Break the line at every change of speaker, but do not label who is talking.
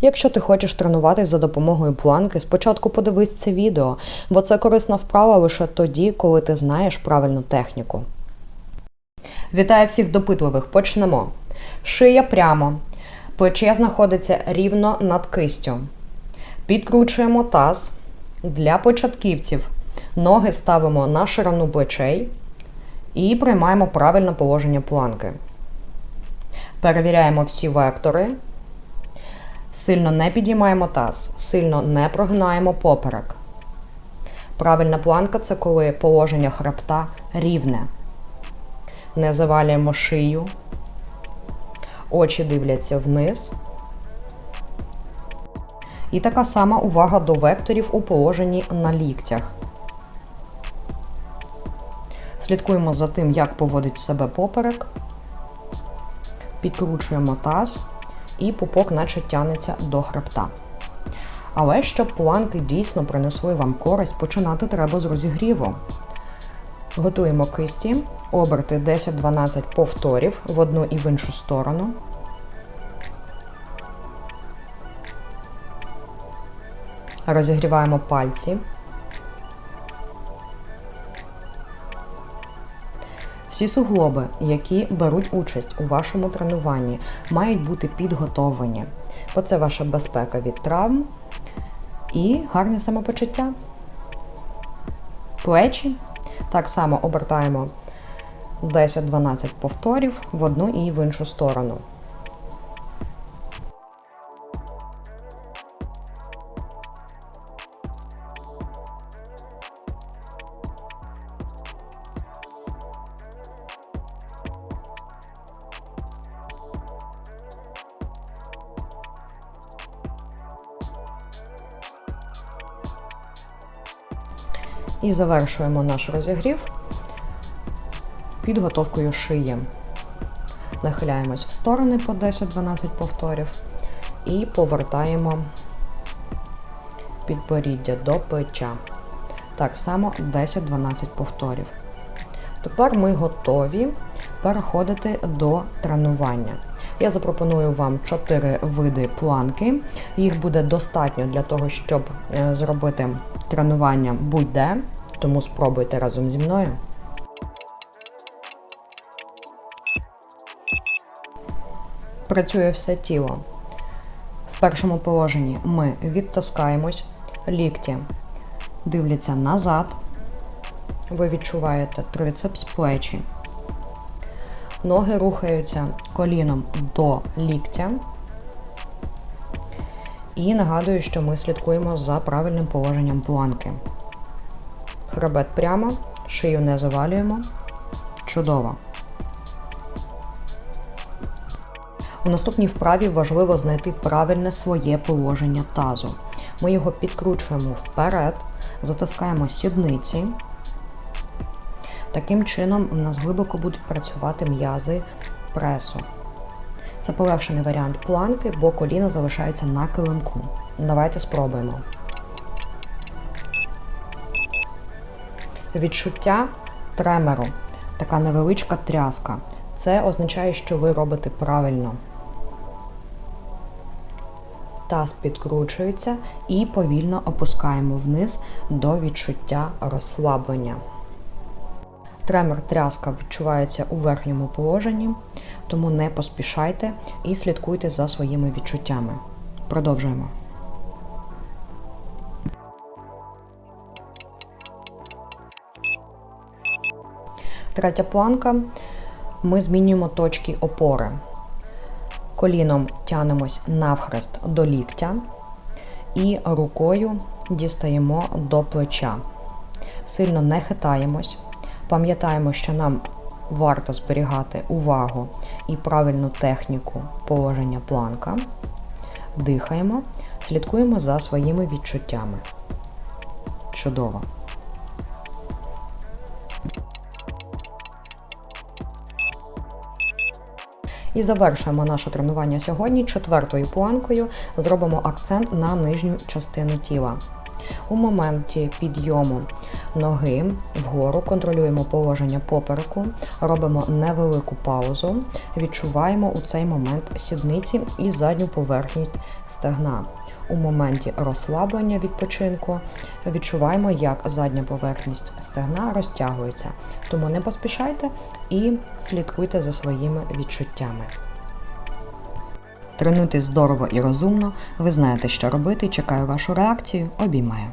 Якщо ти хочеш тренуватись за допомогою планки, спочатку подивись це відео, бо це корисна вправа лише тоді, коли ти знаєш правильну техніку. Вітаю всіх допитливих. Почнемо. Шия прямо. Плече знаходиться рівно над кистю. Підкручуємо таз. Для початківців ноги ставимо на ширину плечей і приймаємо правильне положення планки. Перевіряємо всі вектори. Сильно не підіймаємо таз, сильно не прогинаємо поперек. Правильна планка це коли положення хребта рівне. Не завалюємо шию. Очі дивляться вниз. І така сама увага до векторів у положенні на ліктях. Слідкуємо за тим, як поводить себе поперек. Підкручуємо таз і пупок наче тянеться до хребта. Але щоб планки дійсно принесли вам користь, починати треба з розігріву. Готуємо кисті, оберти 10-12 повторів в одну і в іншу сторону. Розігріваємо пальці. Всі суглоби, які беруть участь у вашому тренуванні, мають бути підготовлені, бо це ваша безпека від травм і гарне самопочуття. Плечі так само обертаємо 10-12 повторів в одну і в іншу сторону. І завершуємо наш розігрів підготовкою шиї. Нахиляємось в сторони по 10-12 повторів і повертаємо підборіддя до плеча. Так само 10-12 повторів. Тепер ми готові переходити до тренування. Я запропоную вам 4 види планки. Їх буде достатньо для того, щоб е, зробити тренування будь-де, тому спробуйте разом зі мною. Працює все тіло. В першому положенні ми відтискаємось, лікті дивляться назад. Ви відчуваєте трицепс плечі. Ноги рухаються коліном до ліктя. І нагадую, що ми слідкуємо за правильним положенням планки. Хребет прямо, шию не завалюємо. Чудово. У наступній вправі важливо знайти правильне своє положення тазу. Ми його підкручуємо вперед, затискаємо сідниці. Таким чином, у нас глибоко будуть працювати м'язи пресу. Це полегшений варіант планки, бо коліна залишаються на килимку. Давайте спробуємо. Відчуття тремеру, така невеличка тряска. Це означає, що ви робите правильно. Таз підкручується і повільно опускаємо вниз до відчуття розслаблення. Тремор тряска відчувається у верхньому положенні, тому не поспішайте і слідкуйте за своїми відчуттями. Продовжуємо. Третя планка. Ми змінюємо точки опори. Коліном тянемось навхрест до ліктя і рукою дістаємо до плеча. Сильно не хитаємось. Пам'ятаємо, що нам варто зберігати увагу і правильну техніку положення планка. Дихаємо, слідкуємо за своїми відчуттями. Чудово! І завершуємо наше тренування сьогодні четвертою планкою. Зробимо акцент на нижню частину тіла. У моменті підйому ноги вгору контролюємо положення попереку, робимо невелику паузу, відчуваємо у цей момент сідниці і задню поверхність стегна. У моменті розслаблення відпочинку відчуваємо, як задня поверхність стегна розтягується. Тому не поспішайте і слідкуйте за своїми відчуттями. Тренуйтесь здорово і розумно. Ви знаєте, що робити. Чекаю вашу реакцію. Обіймаю.